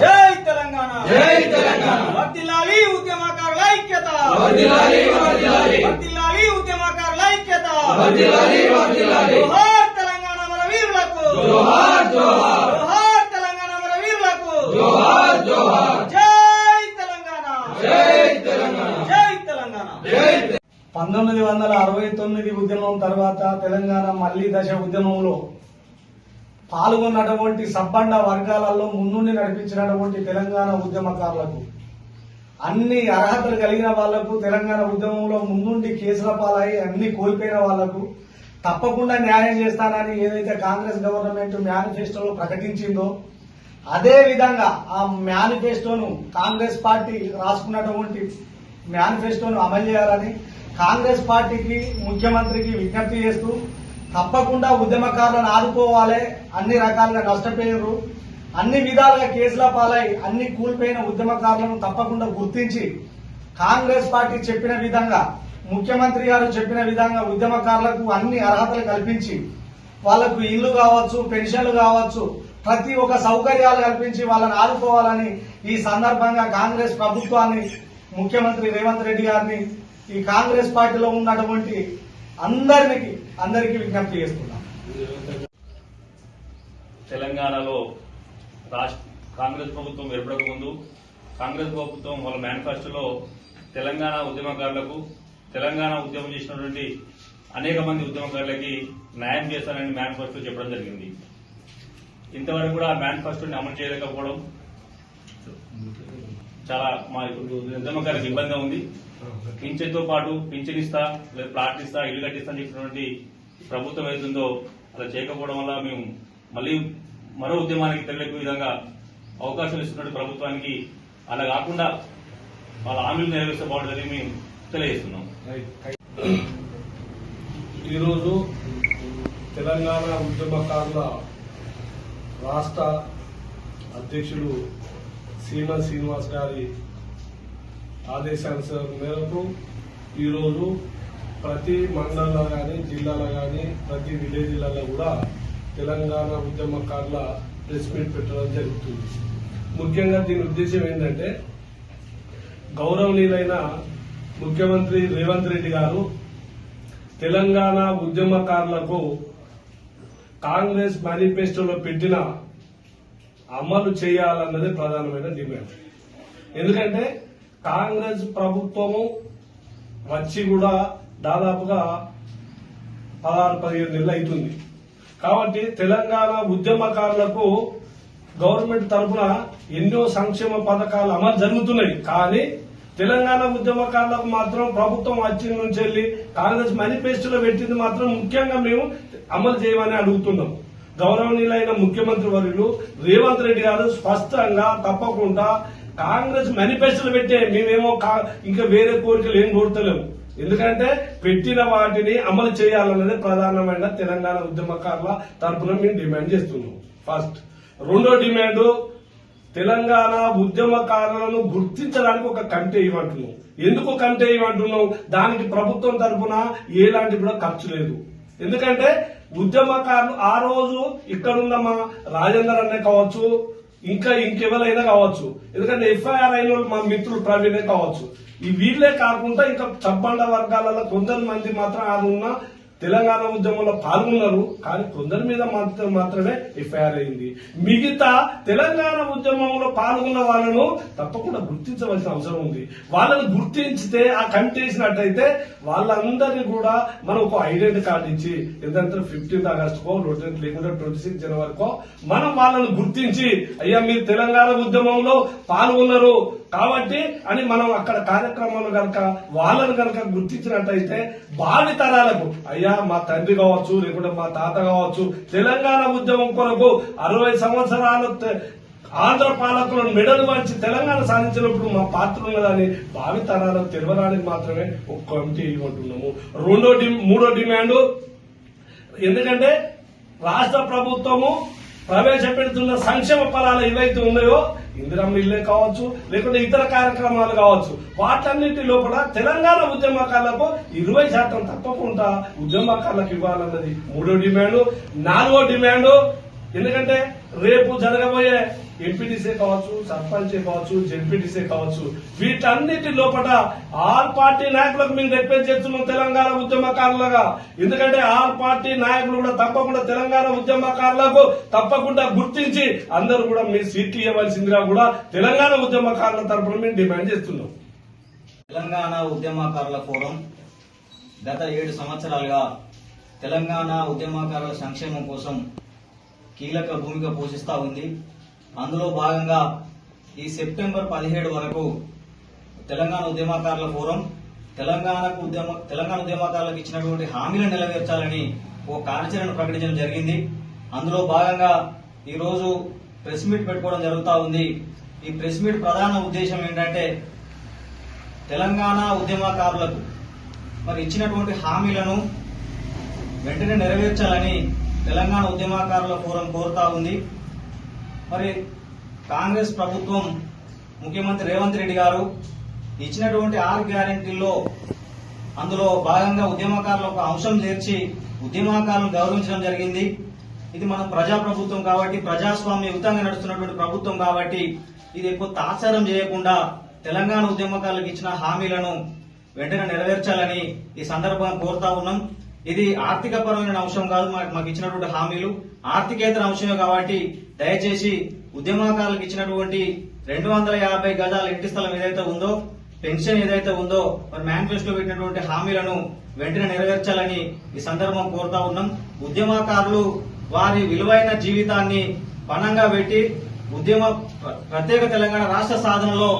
జై తెలంగాణ. జై తెలంగాణ. ఉద్యమకారుల ఐక్యత. ఉద్యమకారుల ఐక్యత. జోహార్ తెలంగాణ మన వీరులకు. జోహార్ జోహార్. జోహార్ తెలంగాణ మన వీరులకు. జోహార్ జోహార్. జై తెలంగాణ. జై తెలంగాణ. జై తెలంగాణ. జై పంతొమ్మిది వందల అరవై తొమ్మిది ఉద్యమం తర్వాత తెలంగాణ మళ్ళీ దశ ఉద్యమంలో పాల్గొన్నటువంటి సబ్బండ వర్గాలలో ముందుండి నడిపించినటువంటి తెలంగాణ ఉద్యమకారులకు అన్ని అర్హతలు కలిగిన వాళ్ళకు తెలంగాణ ఉద్యమంలో ముందుండి కేసుల పాలయ్యి అన్ని కోల్పోయిన వాళ్ళకు తప్పకుండా న్యాయం చేస్తానని ఏదైతే కాంగ్రెస్ గవర్నమెంట్ మేనిఫెస్టోలో ప్రకటించిందో అదే విధంగా ఆ మేనిఫెస్టోను కాంగ్రెస్ పార్టీ రాసుకున్నటువంటి మేనిఫెస్టోను అమలు చేయాలని కాంగ్రెస్ పార్టీకి ముఖ్యమంత్రికి విజ్ఞప్తి చేస్తూ తప్పకుండా ఉద్యమకారులను ఆదుకోవాలి అన్ని రకాలుగా నష్టపోయారు అన్ని విధాలుగా కేసుల పాలై అన్ని కూలిపోయిన ఉద్యమకారులను తప్పకుండా గుర్తించి కాంగ్రెస్ పార్టీ చెప్పిన విధంగా ముఖ్యమంత్రి గారు చెప్పిన విధంగా ఉద్యమకారులకు అన్ని అర్హతలు కల్పించి వాళ్ళకు ఇల్లు కావచ్చు పెన్షన్లు కావచ్చు ప్రతి ఒక్క సౌకర్యాలు కల్పించి వాళ్ళని ఆదుకోవాలని ఈ సందర్భంగా కాంగ్రెస్ ప్రభుత్వాన్ని ముఖ్యమంత్రి రేవంత్ రెడ్డి గారిని ఈ కాంగ్రెస్ పార్టీలో ఉన్నటువంటి అందరికి అందరికీ విజ్ఞప్తి చేస్తున్నాం తెలంగాణలో రాష్ట్ర కాంగ్రెస్ ప్రభుత్వం ఏర్పడక ముందు కాంగ్రెస్ ప్రభుత్వం వాళ్ళ మేనిఫెస్టోలో తెలంగాణ ఉద్యమకారులకు తెలంగాణ ఉద్యమం చేసినటువంటి అనేక మంది ఉద్యమకారులకి న్యాయం చేస్తానని మేనిఫెస్టో చెప్పడం జరిగింది. ఇంతవరకు కూడా ఆ మేనిఫెస్టోని అమలు చేయలేకపోవడం చాలా మా ఉద్యమకారులకు ఇబ్బందిగా ఉంది. పింఛన్తో పాటు పింఛన్ ఇస్తా లేదా ప్లాట్ ఇస్తా ఇల్లు కట్టిస్తా అని చెప్పినటువంటి ప్రభుత్వం ఏతుందో అలా చేయకపోవడం వల్ల మేము మళ్ళీ మరో ఉద్యమానికి తెలియకు విధంగా అవకాశం ఇస్తున్నట్టు ప్రభుత్వానికి అలా కాకుండా వాళ్ళ హామీలు నెరవేర్చే బాగుంటుందని మేము తెలియజేస్తున్నాం. ఈరోజు తెలంగాణ ఉద్యమకారుల రాష్ట్ర అధ్యక్షులు సీమ శ్రీనివాస్ గారి ఆదేశానుసారం మేరకు ఈరోజు ప్రతి మండలంలో కానీ జిల్లాలో కానీ ప్రతి విలేజ్లలో కూడా తెలంగాణ ఉద్యమకారుల ప్రెస్ మీట్ పెట్టడం జరుగుతుంది. ముఖ్యంగా దీని ఉద్దేశం ఏంటంటే గౌరవనీయులైన ముఖ్యమంత్రి రేవంత్ రెడ్డి గారు తెలంగాణ ఉద్యమకారులకు కాంగ్రెస్ మేనిఫెస్టోలో పెట్టిన అమలు చేయాలన్నది ప్రధానమైన డిమాండ్. ఎందుకంటే కాంగ్రెస్ ప్రభుత్వము వచ్చి కూడా దాదాపుగా పదహారు పదిహేను నెలలు అవుతుంది. కాబట్టి తెలంగాణ ఉద్యమకారులకు గవర్నమెంట్ తరఫున ఎన్నో సంక్షేమ పథకాలు అమలు జరుగుతున్నాయి. కానీ తెలంగాణ ఉద్యమకారులకు మాత్రం ప్రభుత్వం వచ్చిన నుంచి వెళ్ళి కాంగ్రెస్ మేనిఫెస్టోలో పెట్టింది మాత్రం ముఖ్యంగా మేము అమలు చేయమని అడుగుతున్నాం. గౌరవనీయులైన ముఖ్యమంత్రి వర్యులు రేవంత్ రెడ్డి గారు స్పష్టంగా తప్పకుండా కాంగ్రెస్ మేనిఫెస్టోలో పెట్టే మేమేమో కా- ఇంకా వేరే కోరికలు ఏం కోరుతలేము. ఎందుకంటే పెట్టిన వాటిని అమలు చేయాలన్నది ప్రధానమైన తెలంగాణ ఉద్యమకారుల తరపున మేము డిమాండ్ చేస్తున్నాం. ఫస్ట్ రెండో డిమాండ్ తెలంగాణ ఉద్యమకారులను గుర్తించడానికి ఒక కమిటీ ఇవ్వంటున్నాం. ఎందుకు కమిటీ ఇవ్వంటున్నాం? దానికి ప్రభుత్వం తరఫున ఎలాంటి కూడా ఖర్చు లేదు. ఎందుకంటే ఉద్యమకారులు ఆ రోజు ఇక్కడున్న మా రాజేందర్ అనే కావచ్చు ఇంకా ఇంకెవరైనా కావచ్చు. ఎందుకంటే ఎఫ్ఐఆర్ అయిన వాళ్ళు మా మిత్రులు ప్రవీణే కావచ్చు. ఈ వీళ్ళే కాకుండా ఇంకా చప్పండ వర్గాలలో కొందరు మంది మాత్రం అది ఉన్న తెలంగాణ ఉద్యమంలో పాల్గొన్నారు కానీ కొందరి మీద మాత్రం మాత్రమే ఎఫ్ఐఆర్ అయింది. మిగతా తెలంగాణ ఉద్యమంలో పాల్గొన్న వాళ్ళను తప్పకుండా గుర్తించవలసిన అవసరం ఉంది. వాళ్ళని గుర్తించితే ఆ కమిటీ వేసినట్టయితే వాళ్ళందరినీ కూడా మనం ఒక ఐడెంటి కార్డు ఇచ్చి ఎందుకంటే ఫిఫ్టీన్త్ ఆగస్టుకో లేకుంటే లేకుండా ట్వంటీ సిక్స్ జనవరికో మనం వాళ్ళని గుర్తించి అయ్యా మీరు తెలంగాణ ఉద్యమంలో పాల్గొన్నారు కాబట్టి అని మనం అక్కడ కార్యక్రమాలు కనుక వాళ్ళను కనుక గుర్తించినట్టయితే భావి తరాలకు అయ్యా మా తండ్రి కావచ్చు లేకుంటే మా తాత కావచ్చు తెలంగాణ ఉద్యమం కొరకు అరవై సంవత్సరాలు ఆంధ్ర పాలకులను మెడలు వంచి తెలంగాణ సాధించినప్పుడు మా పాత్ర ఉన్నదని భావి తరాలకు తెలవడానికి మాత్రమే ఒక కమిటీ ఇవ్వమంటున్నాము రెండో డి మూడో డిమాండ్ ఎందుకంటే రాష్ట్ర ప్రభుత్వము ప్రవేశపెడుతున్న సంక్షేమ ఫలాలు ఏవైతే ఉన్నాయో ఇందిరమ్మ ఇల్లే కావచ్చు లేకుంటే ఇతర కార్యక్రమాలు కావచ్చు. వాటన్నిటి లోపల తెలంగాణ ఉద్యమకారులకు ఇరవై శాతం తప్పకుండా ఉద్యమకారులకు ఇవ్వాలన్నది మూడో డిమాండ్. నాలుగో డిమాండ్ ఎందుకంటే రేపు జరగబోయే ఎంపీటీసీ కావచ్చు సర్పంచ్ కావచ్చు జెడ్పీటీసీ కావచ్చు వీటన్నిటి లోపల ఆల్ పార్టీ నాయకులకు మేము రిక్వెస్ట్ చేస్తున్నాం తెలంగాణ ఉద్యమకారులుగా. ఎందుకంటే ఆల్ పార్టీ నాయకులు కూడా తప్పకుండా తెలంగాణ ఉద్యమకారులకు తప్పకుండా గుర్తించి అందరూ కూడా మీ సీట్లు ఇవ్వవలసిందిగా కూడా తెలంగాణ ఉద్యమకారుల తరపున మేము డిమాండ్ చేస్తున్నాం. తెలంగాణ ఉద్యమకారుల ఫోరం గత ఏడు సంవత్సరాలుగా తెలంగాణ ఉద్యమకారుల సంక్షేమం కోసం కీలక భూమిక పోషిస్తూ ఉంది. అందులో భాగంగా ఈ సెప్టెంబర్ పదిహేడు వరకు తెలంగాణ ఉద్యమకారుల ఫోరం తెలంగాణకు ఉద్యమ తెలంగాణ ఉద్యమకారులకు ఇచ్చినటువంటి హామీలను నెరవేర్చాలని ఓ కార్యాచరణ ప్రకటించడం జరిగింది. అందులో భాగంగా ఈరోజు ప్రెస్ మీట్ పెట్టుకోవడం జరుగుతూ ఉంది. ఈ ప్రెస్ మీట్ ప్రధాన ఉద్దేశం ఏంటంటే తెలంగాణ ఉద్యమకారులకు మరి ఇచ్చినటువంటి హామీలను వెంటనే నెరవేర్చాలని తెలంగాణ ఉద్యమకారుల ఫోరం కోరుతా ఉంది. మరి కాంగ్రెస్ ప్రభుత్వం ముఖ్యమంత్రి రేవంత్ రెడ్డి గారు ఇచ్చినటువంటి ఆరు గ్యారెంటీల్లో అందులో భాగంగా ఉద్యమకారులు ఒక అంశం చేర్చి ఉద్యమకారులను గౌరవించడం జరిగింది. ఇది మనం ప్రజా ప్రభుత్వం కాబట్టి ప్రజాస్వామ్యయుతంగా నడుస్తున్నటువంటి ప్రభుత్వం కాబట్టి ఇది ఎక్కువ తాత్సారం చేయకుండా తెలంగాణ ఉద్యమకారులకు ఇచ్చిన హామీలను వెంటనే నెరవేర్చాలని ఈ సందర్భంగా కోరుతా ఉన్నాం. ఇది ఆర్థిక పరమైన అంశం కాదు మాకు మాకు ఇచ్చినటువంటి హామీలు. ఆర్థికేతర అంశమే కాబట్టి దయచేసి ఉద్యమకారులకు ఇచ్చినటువంటి రెండు వందల యాభై గజాల ఇంటి స్థలం ఏదైతే ఉందో పెన్షన్ ఏదైతే ఉందో మరి మేనిఫెస్టో పెట్టినటువంటి హామీలను వెంటనే నెరవేర్చాలని ఈ సందర్భం కోరుతా ఉన్నాం. ఉద్యమకారులు వారి విలువైన జీవితాన్ని పణంగా పెట్టి ఉద్యమ ప్రత్యేక తెలంగాణ రాష్ట్ర సాధనలో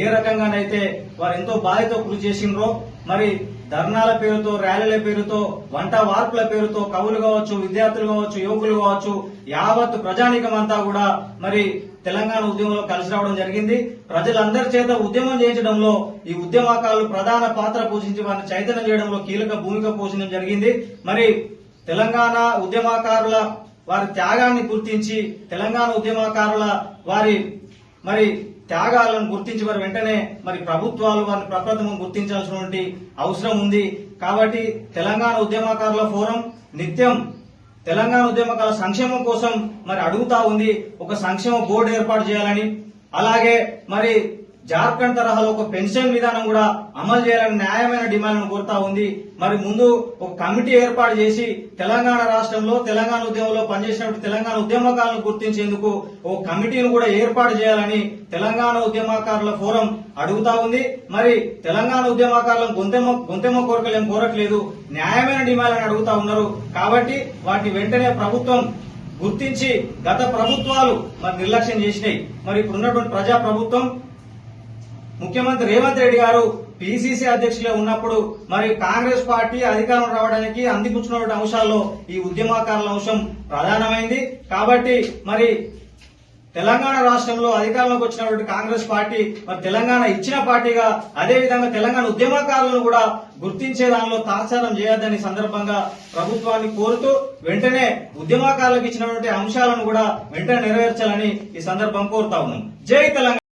ఏ రకంగానైతే వారు ఎంతో బాధ్యత కృషి చేసిండ్రో మరి ధర్నాల పేరుతో ర్యాలీల పేరుతో వంట వార్పుల పేరుతో కవులు కావచ్చు విద్యార్థులు కావచ్చు యువకులు కావచ్చు యావత్ ప్రజానికం అంతా కూడా మరి తెలంగాణ ఉద్యమంలో కలిసి రావడం జరిగింది. ప్రజలందరి చేత ఉద్యమం చేయించడంలో ఈ ఉద్యమకారులు ప్రధాన పాత్ర పోషించి వారిని చైతన్యం చేయడంలో కీలక భూమిక పోషించడం జరిగింది. మరి తెలంగాణ ఉద్యమకారుల వారి త్యాగాన్ని గుర్తించి తెలంగాణ ఉద్యమకారుల వారి మరి త్యాగాలను గుర్తించి మరి వెంటనే మరి ప్రభుత్వాలు వారిని ప్రప్రథమం గుర్తించాల్సినటువంటి అవసరం ఉంది. కాబట్టి తెలంగాణ ఉద్యమకారుల ఫోరం నిత్యం తెలంగాణ ఉద్యమకారుల సంక్షేమం కోసం మరి అడుగుతా ఉంది. ఒక సంక్షేమ బోర్డు ఏర్పాటు చేయాలని. అలాగే మరి జార్ఖండ్ తరహాలో ఒక పెన్షన్ విధానం కూడా అమలు చేయాలని న్యాయమైన డిమాండ్ను కోరుతా ఉంది. మరి ముందు ఒక కమిటీ ఏర్పాటు చేసి తెలంగాణ రాష్ట్రంలో తెలంగాణ ఉద్యమంలో పనిచేసినటువంటి తెలంగాణ ఉద్యమకారులను గుర్తించేందుకు ఓ కమిటీని కూడా ఏర్పాటు చేయాలని తెలంగాణ ఉద్యమకారుల ఫోరం అడుగుతా ఉంది. మరి తెలంగాణ ఉద్యమకారులను గొంతెమ్మ గొంతెమ్మ కోరికలు ఏం కోరట్లేదు. న్యాయమైన డిమాండ్లను అడుగుతా ఉన్నారు. కాబట్టి వాటిని వెంటనే ప్రభుత్వం గుర్తించి గత ప్రభుత్వాలు మరి నిర్లక్ష్యం చేసినాయి. మరి ఇప్పుడున్నటువంటి ప్రజా ప్రభుత్వం ముఖ్యమంత్రి రేవంత్ రెడ్డి గారు పిసిసి అధ్యక్షులుగా ఉన్నప్పుడు మరి కాంగ్రెస్ పార్టీ అధికారం రావడానికి అందిపుచ్చుకున్నటువంటి అంశాల్లో ఈ ఉద్యమకారుల అంశం ప్రధానమైంది. కాబట్టి మరి తెలంగాణ రాష్ట్రంలో అధికారంలోకి వచ్చినటువంటి కాంగ్రెస్ పార్టీ మరి తెలంగాణ ఇచ్చిన పార్టీగా అదేవిధంగా తెలంగాణ ఉద్యమకారులను కూడా గుర్తించే దానిలో తాత్సారం చేయొద్దని సందర్భంగా ప్రభుత్వాన్ని కోరుతూ వెంటనే ఉద్యమకారులకు ఇచ్చినటువంటి అంశాలను కూడా వెంటనే నెరవేర్చాలని ఈ సందర్భం కోరుతా ఉన్నాం. జై తెలంగాణ!